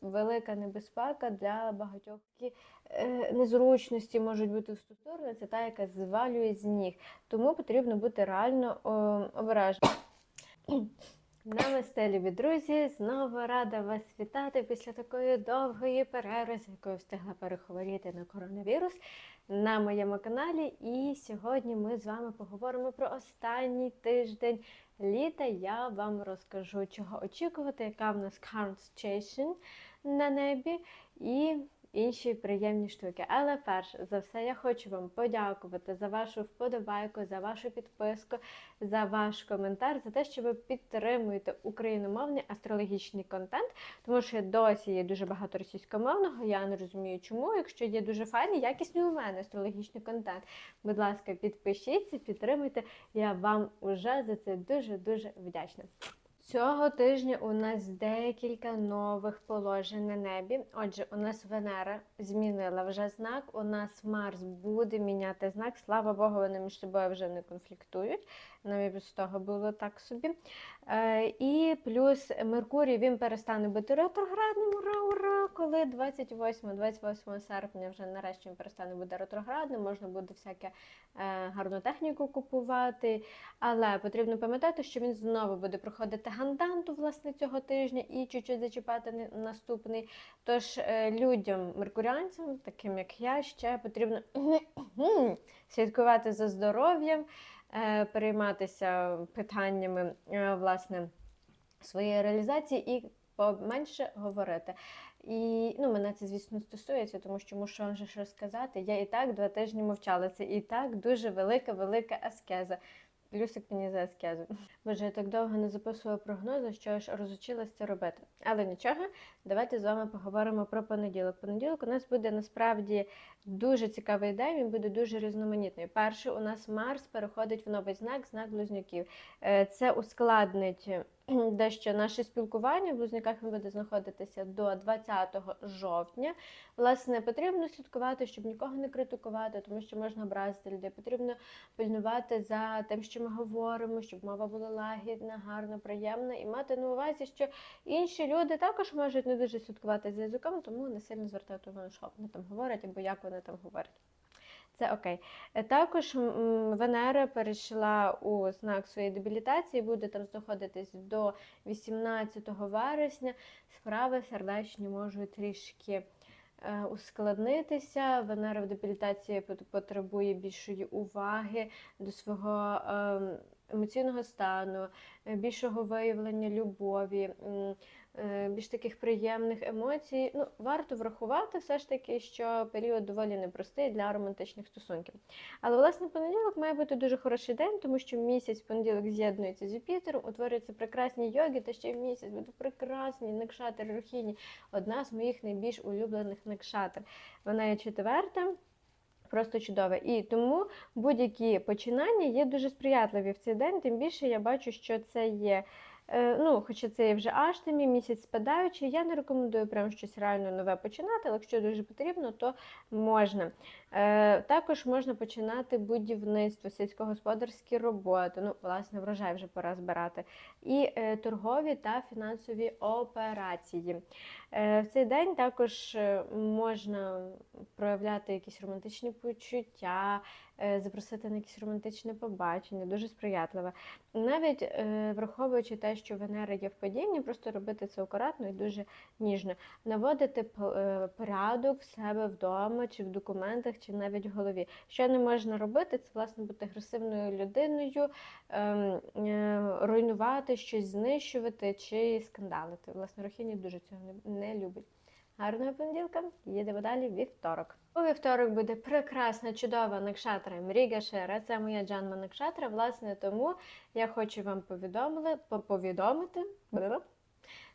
велика небезпека для багатьох. Такі, е, незручності можуть бути в ту це та, яка звалює з ніг. Тому потрібно бути реально обережним. Намасте, любі друзі! Знову рада вас вітати після такої довгої перерви, з якою встигла перехворіти на коронавірус на моєму каналі. І сьогодні ми з вами поговоримо про останній тиждень літа. Я вам розкажу, чого очікувати, яка в нас current situation на небі і інші приємні штуки. Але перш за все, я хочу вам подякувати за вашу вподобайку, за вашу підписку, за ваш коментар, за те, що ви підтримуєте україномовний астрологічний контент, тому що досі є дуже багато російськомовного. Я не розумію, чому. Якщо є дуже файний, якісний у мене астрологічний контент, будь ласка, підпишіться, підтримуйте. Я вам уже за це дуже дуже вдячна. Цього тижня у нас декілька нових положень на небі. Отже, у нас Венера змінила вже знак. У нас Марс буде міняти знак. Слава Богу, вони між собою вже не конфліктують. Навіть без того було так собі. Е, і плюс Меркурій він перестане бути ретроградним. Ура, ура! Коли 28-28 серпня вже нарешті він перестане бути ретроградним, можна буде всяке е, гарну техніку купувати. Але потрібно пам'ятати, що він знову буде проходити ганданту власне цього тижня і чуть-чуть зачіпати наступний. Тож е, людям, меркуріанцям, таким як я, ще потрібно слідкувати за здоров'ям, перейматися питаннями е, власне своєї реалізації і поменше говорити. І ну, мене це, звісно, стосується, тому що мушу вам же щось розказати. Я і так два тижні мовчала. Це і так дуже велика, велика аскеза. Плюсик мені за аскезу. Боже, я так довго не записувала прогнози, що аж розучилась це робити. Але нічого, давайте з вами поговоримо про понеділок. Понеділок у нас буде насправді дуже цікавий день, він буде дуже різноманітний. Перше, у нас Марс переходить в новий знак, знак близнюків. Е, Це ускладнить дещо наше спілкування. В близнюках він буде знаходитися до 20 жовтня. Власне, потрібно слідкувати, щоб нікого не критикувати, тому що можна образити людей. Потрібно пильнувати за тим, що ми говоримо, щоб мова була лагідна, гарна, приємна, і мати на увазі, що інші люди також можуть не дуже слідкувати за язиком, тому не сильно звертати увагу, що вони там говорять або як вони там говорять. Це окей. Е, Також Венера перейшла у знак своєї дебілітації, буде там знаходитись до 18 вересня. Справи сердечні можуть трішки е, ускладнитися. Венера в дебілітації потребує більшої уваги до свого ем, емоційного стану, е, більшого виявлення любові. Е, Більш таких приємних емоцій. Ну, варто врахувати все ж таки, що період доволі непростий для романтичних стосунків. Але власне понеділок має бути дуже хороший день, тому що місяць понеділок з'єднується з Юпітером, утворюються прекрасні йоги, та ще й місяць буде прекрасні некшатер Рухіні, одна з моїх найбільш улюблених некшатер. Вона є четверта. Просто чудове. І тому будь-які починання є дуже сприятливі в цей день. Тим більше я бачу, що це є. Е, Ну, хоча це є вже аштемі, місяць спадаючий, я не рекомендую прям щось реально нове починати, але якщо дуже потрібно, то можна. Е, також можна починати будівництво, сільськогосподарські роботи. Ну, власне, врожай вже пора збирати. І е, торгові та фінансові операції. Е, в цей день також е, можна проявляти якісь романтичні почуття, запросити на якесь романтичне побачення, дуже сприятливе. Навіть е, враховуючи те, що Венера є в падінні, просто робити це акуратно і дуже ніжно. Наводити е, порядок в себе вдома, чи в документах, чи навіть в голові. Що не можна робити, це власне бути агресивною людиною, ем, е, руйнувати щось, знищувати чи скандалити. Власне, Рохіні дуже цього не любить. Гарного понеділка, їдемо далі вівторок. У вівторок буде прекрасна, чудова накшатра Мріга Шера. Це моя Джанма Накшатра. Власне, тому я хочу вам повідомити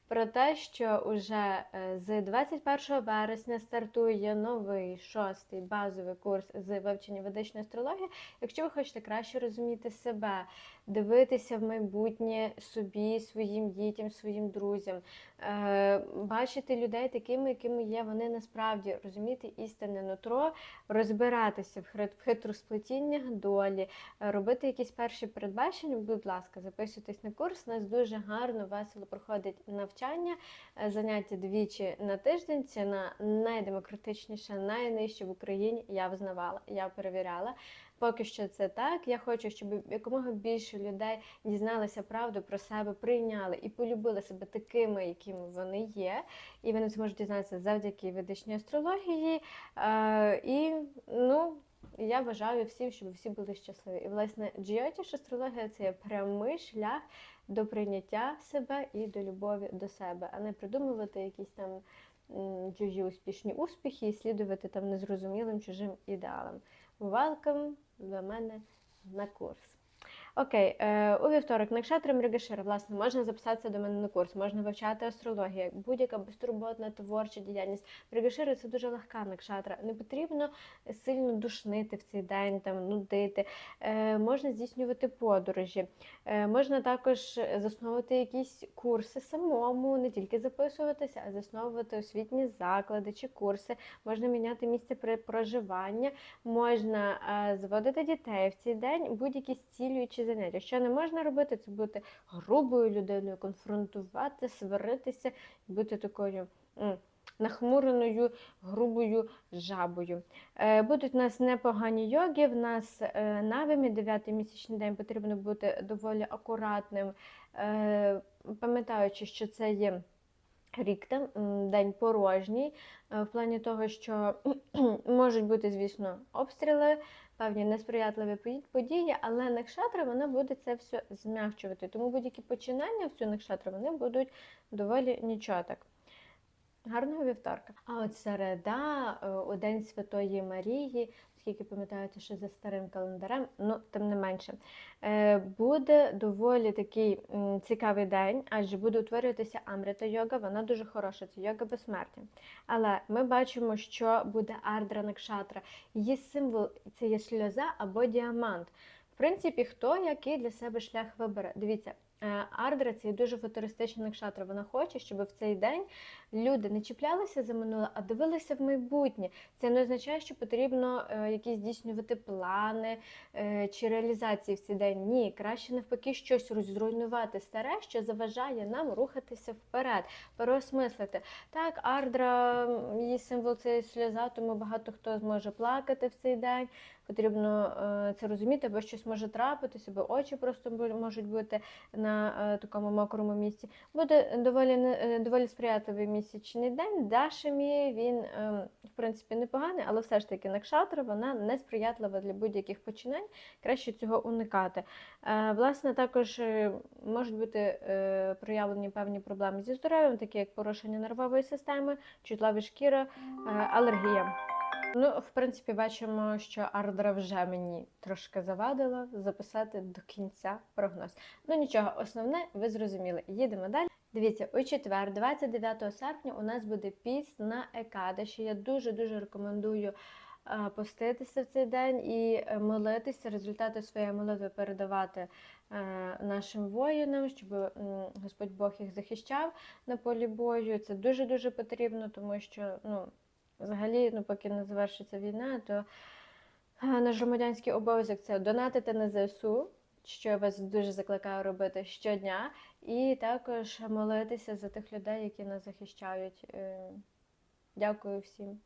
про те, що уже е, з 21 вересня стартує новий шостий базовий курс з вивчення ведичної астрології. Якщо ви хочете краще розуміти себе, дивитися в майбутнє собі, своїм дітям, своїм друзям, е, бачити людей такими, якими є вони насправді, розуміти істинне нутро, розбиратися в хит- хитросплетіннях долі, е, робити якісь перші передбачення. Будь ласка, записуйтесь на курс. У нас дуже гарно, весело проходить навчання, е, заняття двічі на тиждень. Ціна найдемократичніша, найнижча в Україні. Я визнавала, я перевіряла. Поки що це так. Я хочу, щоб якомога більше людей дізналися правду про себе, прийняли і полюбили себе такими, якими вони є. І вони зможуть дізнатися завдяки ведичній астрології. Е, і ну. Я бажаю всім, щоб всі були щасливі. І, власне, джіотіш астрологія це є прямий шлях до прийняття себе і до любові до себе, а не придумувати якісь там чужі успішні успіхи і слідувати там незрозумілим чужим ідеалам. Welcome до мене на курс. Окей, е, у вівторок Накшатра Мригашира, власне, можна записатися до мене на курс, можна вивчати астрологію, будь-яка безтурботна творча діяльність. Мригашира це дуже легка накшатра. Не потрібно сильно душнити в цей день, там нудити. Е, можна здійснювати подорожі. Е, можна також засновувати якісь курси самому, не тільки записуватися, а засновувати освітні заклади чи курси. Можна міняти місце проживання, можна е, зводити дітей в цей день, будь-які зцілюючі заняття. Що не можна робити, це бути грубою людиною, конфронтувати, сваритися, бути такою. Нахмуреною грубою жабою. Е, Будуть у нас непогані йоги, в нас е, навимі, дев'ятий місячний день потрібно бути доволі акуратним, е, пам'ятаючи, що це є рік там, день порожній, в плані того, що можуть бути, звісно, обстріли, певні несприятливі події, але накшатра вона буде це все змягчувати. Тому будь-які починання в цю накшатру вони будуть доволі нічаток. Гарного вівторка. А от середа, е, у День Святої Марії, оскільки пам'ятаєте, що за старим календарем, ну тим не менше, е, буде доволі такий цікавий день, адже буде утворюватися Амрита йога, вона дуже хороша, це йога безсмертя. Але ми бачимо, що буде Ардра Накшатра. Її символ це є сльоза або діамант. В принципі, хто який для себе шлях вибере. Дивіться, Ардра це дуже футуристична накшатра. Вона хоче, щоб в цей день люди не чіплялися за минуле, а дивилися в майбутнє. Це не означає, що потрібно е, якісь здійснювати плани е, чи реалізації в цей день. Ні, краще навпаки щось розруйнувати старе, що заважає нам рухатися вперед, переосмислити. Так, Ардра, її символ це сльоза, тому багато хто зможе плакати в цей день. Потрібно е, це розуміти, бо щось може трапитися, бо очі просто можуть бути на е, такому мокрому місці. Буде доволі не- е, доволі сприятливий місячний день. Дашемі він в принципі непоганий, але все ж таки накшатра вона несприятлива для будь-яких починань. Краще цього уникати. Власне, також можуть бути проявлені певні проблеми зі здоров'ям, такі як порушення нервової системи, чутлива шкіра, алергія. Ну, в принципі, бачимо, що Ардра вже мені трошки завадила записати до кінця прогноз. Ну нічого, основне ви зрозуміли. Їдемо далі. Дивіться, у четвер, 29 серпня, у нас буде піст на Екадаші. Я дуже-дуже рекомендую е, поститися в цей день і е, молитися, результати своєї молитви передавати е, нашим воїнам, щоб Господь Бог їх захищав на полі бою. Це дуже-дуже потрібно, тому що ну, взагалі, ну, поки не завершиться війна, то наш громадянський обов'язок це донатити на ЗСУ, що я вас дуже закликаю робити щодня, і також молитися за тих людей, які нас захищають. Е, Дякую всім.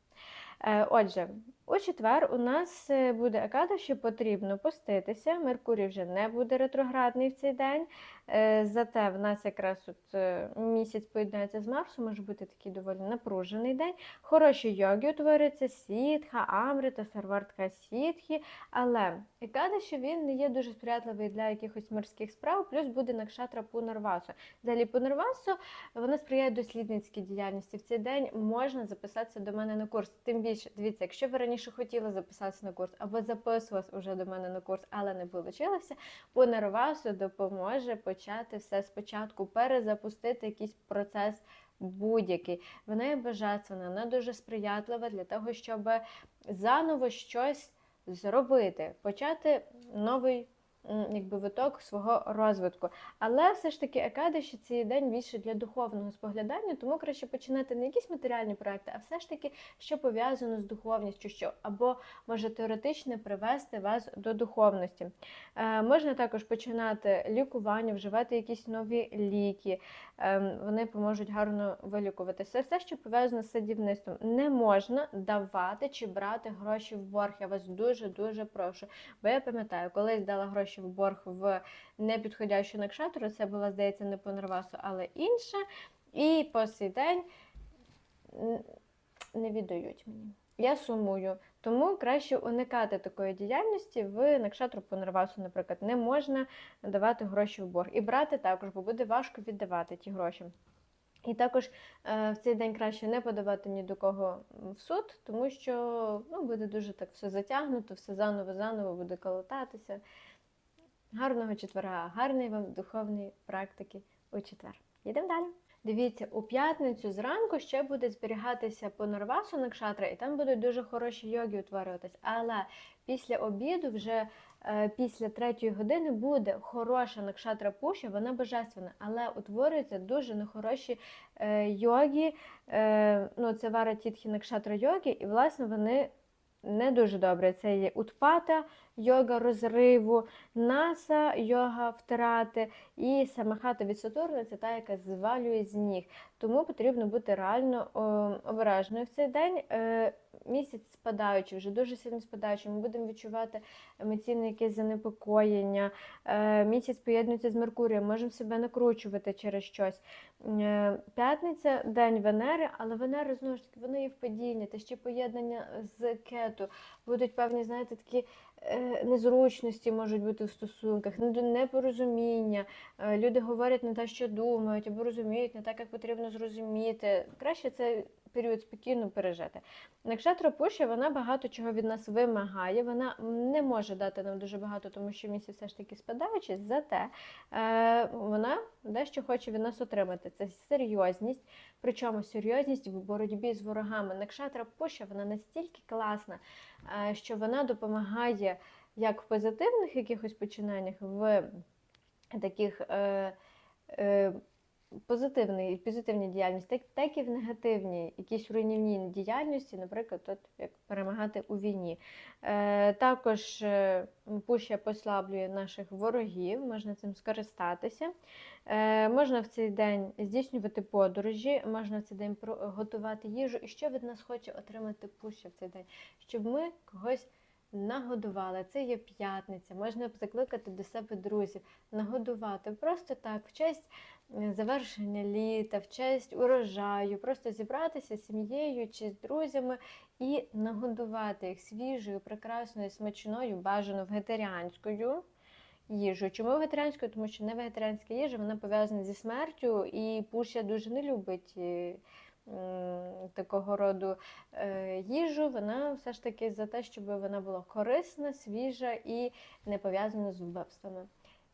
Е, Отже, у четвер у нас е, буде акада, що потрібно поститися. Меркурій вже не буде ретроградний в цей день. Е, Зате в нас якраз от е, місяць поєднається з Марсом, може бути такий доволі напружений день. Хороші йоги утворюються сітха, амрита, сарвартка сітхі. Але акада, що він не є дуже сприятливий для якихось морських справ, плюс буде накшатра Пунарвасу. Взагалі Пунарвасу вона сприяє дослідницькій діяльності. В цей день можна записатися до мене на курс. Тим більше, дивіться, якщо ви раніше хотіли записатися на курс або записувалися вже до мене на курс, але не вийшло, Пунарвасу допоможе почати все спочатку, перезапустити якийсь процес будь-який. Вона є божественна, вона дуже сприятлива для того, щоб заново щось зробити, почати новий якби виток свого розвитку. Але все ж таки Екадиші цей день більше для духовного споглядання, тому краще починати не якісь матеріальні проекти, а все ж таки, що пов'язано з духовністю, що або може теоретично привести вас до духовності. Е, можна також починати лікування, вживати якісь нові ліки. Е, вони поможуть гарно вилікуватися. Все, що пов'язано з садівництвом, не можна давати чи брати гроші в борг. Я вас дуже дуже прошу. Бо я пам'ятаю, колись дала гроші в борг в непідходящу накшатру, це була, здається, не по Нервасу, але інша. І по сей день не віддають мені. Я сумую. Тому краще уникати такої діяльності в Накшатру по Нервасу, наприклад, не можна давати гроші в борг. І брати також, бо буде важко віддавати ті гроші. І також е, в цей день краще не подавати ні до кого в суд, тому що ну, буде дуже так все затягнуто, все заново-заново буде колотатися. Гарного четверга, гарної вам духовної практики у четвер. Йдемо далі. Дивіться, у п'ятницю зранку ще буде зберігатися по Нарвасу Накшатра, і там будуть дуже хороші йоги утворюватись. Але після обіду, вже е, після третьої години, буде хороша Накшатра Пуша, вона божественна, але утворюються дуже нехороші е, йоги. Е, ну, це вара тітхи Накшатра йоги, і власне вони. Не дуже добре. Це є утпата, йога розриву, наса, йога втрати, і самахата від Сатурна це та, яка звалює з ніг. Тому потрібно бути реально обережною в цей день. Е, місяць спадаючий, вже дуже сильно спадаючий, ми будемо відчувати емоційне якесь занепокоєння. Е, місяць поєднується з Меркурієм, можемо себе накручувати через щось. Е, п'ятниця день Венери, але Венера знову ж таки вона є в падінні, та ще поєднання з кету. Будуть певні, знаєте, такі незручності можуть бути в стосунках, непорозуміння. Е, Люди говорять не те, що думають, або розуміють не так, як потрібно зрозуміти. Краще цей період спокійно пережити. Накшатра Пушя, вона багато чого від нас вимагає. Вона не може дати нам дуже багато, тому що місяць все ж таки спадаючий, зате е, вона дещо хоче від нас отримати. Це серйозність, причому серйозність в боротьбі з ворогами. Накшатра Пушя, вона настільки класна, е, що вона допомагає як в позитивних якихось починаннях, в таких. Позитивний, позитивній діяльності, так, так і в негативній, якісь руйнівній діяльності, наприклад, от, як перемагати у війні. Е, також е, пуща послаблює наших ворогів, можна цим скористатися. Е, можна в цей день здійснювати подорожі, можна в цей день готувати їжу. І що від нас хоче отримати пуща в цей день? Щоб ми когось нагодували. Це є п'ятниця, можна закликати до себе друзів, нагодувати просто так, в честь завершення літа, в честь урожаю, просто зібратися з сім'єю чи з друзями і нагодувати їх свіжою, прекрасною, смачною, бажано вегетаріанською їжею. Чому вегетаріанською? Тому що не вегетаріанська їжа, вона пов'язана зі смертю, і Пуша дуже не любить. е, Такого роду е, їжу, вона все ж таки за те, щоб вона була корисна, свіжа і не пов'язана з вбивствами.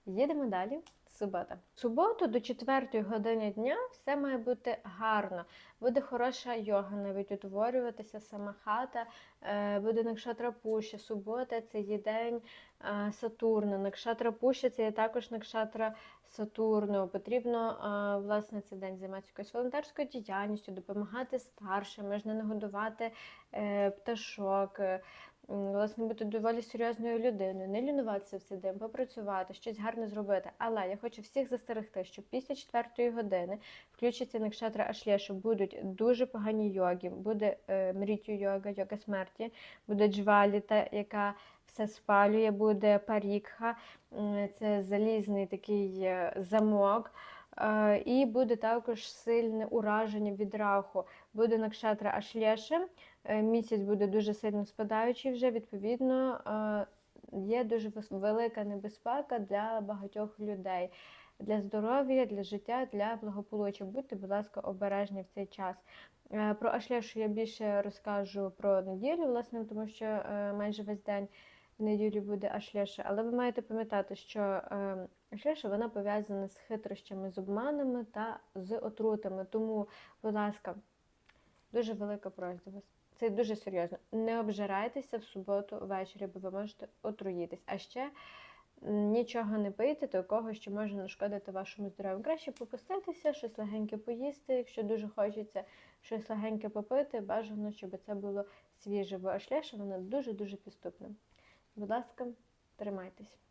Їдемо далі. Субота. В суботу до 4 години дня все має бути гарно. Буде хороша йога, навіть утворюватися, сама хата, е, буде накшатра пуща. Субота це є день е, Сатурна. Накшатра пуща це є також накшатра Сатурну. Потрібно е, власне цей день займатися якоюсь волонтерською діяльністю, допомагати старшим, можна нагодувати пташок. Власне, бути доволі серйозною людиною, не лінуватися в цей день, попрацювати, щось гарне зробити. Але я хочу всіх застерегти, що після четвертої години включиться накшатра Ашлєша, будуть дуже погані йоги, буде е, мрітю йога, йога смерті, буде джваліта, яка все спалює, буде парікха, це залізний такий е, замок. Е, І буде також сильне ураження від раху. Буде накшатра Ашлєша, е, місяць буде дуже сильно спадаючий вже, відповідно, е, є дуже велика небезпека для багатьох людей. Для здоров'я, для життя, для благополуччя. Будьте, будь ласка, обережні в цей час. Про Ашлешу я більше розкажу про неділю, власне, тому що майже весь день в неділю буде Ашлеша. Але ви маєте пам'ятати, що е, Ашлеша вона пов'язана з хитрощами, з обманами та з отрутами. Тому, будь ласка, дуже велика просьба вас. Це дуже серйозно. Не обжирайтеся в суботу ввечері, бо ви можете отруїтись. А ще нічого не пийте такого, що може нашкодити вашому здоров'ю. Краще попуститися, щось легеньке поїсти, якщо дуже хочеться щось легеньке попити, бажано, щоб це було свіже, бо ашляша вона дуже-дуже підступна. Будь ласка, тримайтесь.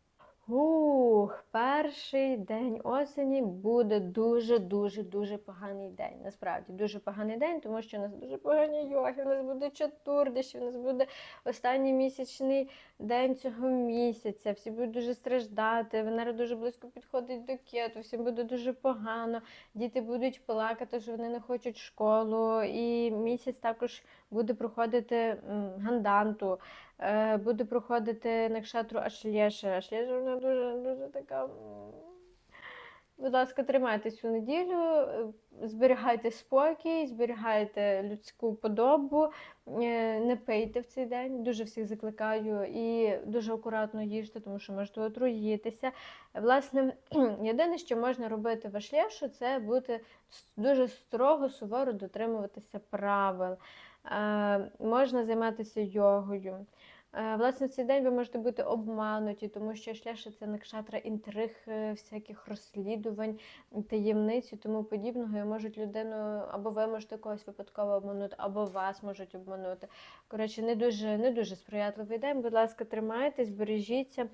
Ух, перший день осені буде дуже-дуже дуже поганий день. Насправді дуже поганий день, тому що у нас дуже погані йоги, у нас буде чатурдиші, у нас буде останній місячний день цього місяця. Всі будуть дуже страждати. Венера дуже близько підходить до кету, всім буде дуже погано. Діти будуть плакати, що вони не хочуть школу. І місяць також буде проходити ганданту. Е, буде проходити накшатру Ашлєша. Ашлєша вона дуже, дуже така. Будь ласка, тримайтесь у неділю, е, зберігайте спокій, зберігайте людську подобу, е, не пийте в цей день. Дуже всіх закликаю і дуже акуратно їжте, тому що можете отруїтися. Власне, єдине, що можна робити в Ашлєшу, це бути дуже строго, суворо дотримуватися правил. Можна займатися йогою. Е, Власне, в цей день ви можете бути обмануті, тому що шляша це накшатра інтриг, е, всяких розслідувань, таємниць і тому подібного. І можуть людину, або ви можете когось випадково обманути, або вас можуть обманути. Коротше, не дуже, не дуже сприятливий день. Будь ласка, тримайтесь, бережіться.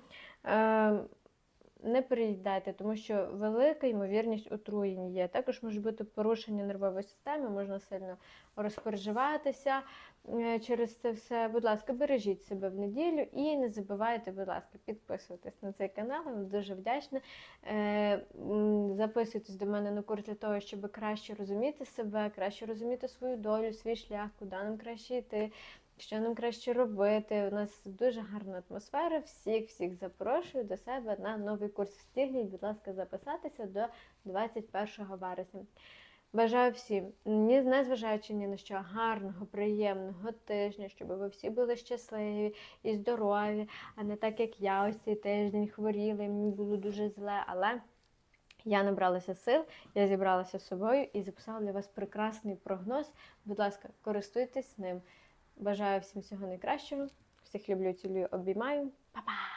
Не переїдайте, тому що велика ймовірність отруєнь є. Також може бути порушення нервової системи, можна сильно розпереживатися е, через це все. Будь ласка, бережіть себе в неділю і не забувайте, будь ласка, підписуватись на цей канал. Я вам дуже вдячна. Е, Записуйтесь до мене на курс для того, щоб краще розуміти себе, краще розуміти свою долю, свій шлях, куди нам краще йти. Що нам краще робити? У нас дуже гарна атмосфера. Всіх всіх запрошую до себе на новий курс. Встигніть, будь ласка, записатися до 21 вересня. Бажаю всім, незважаючи ні на що, гарного, приємного тижня, щоб ви всі були щасливі і здорові, а не так, як я ось цей тиждень хворіла, і мені було дуже зле. Але я набралася сил, я зібралася з собою і записала для вас прекрасний прогноз. Будь ласка, користуйтесь ним. Бажаю всім всього найкращого. Всіх люблю, цілую, обіймаю. Па-па!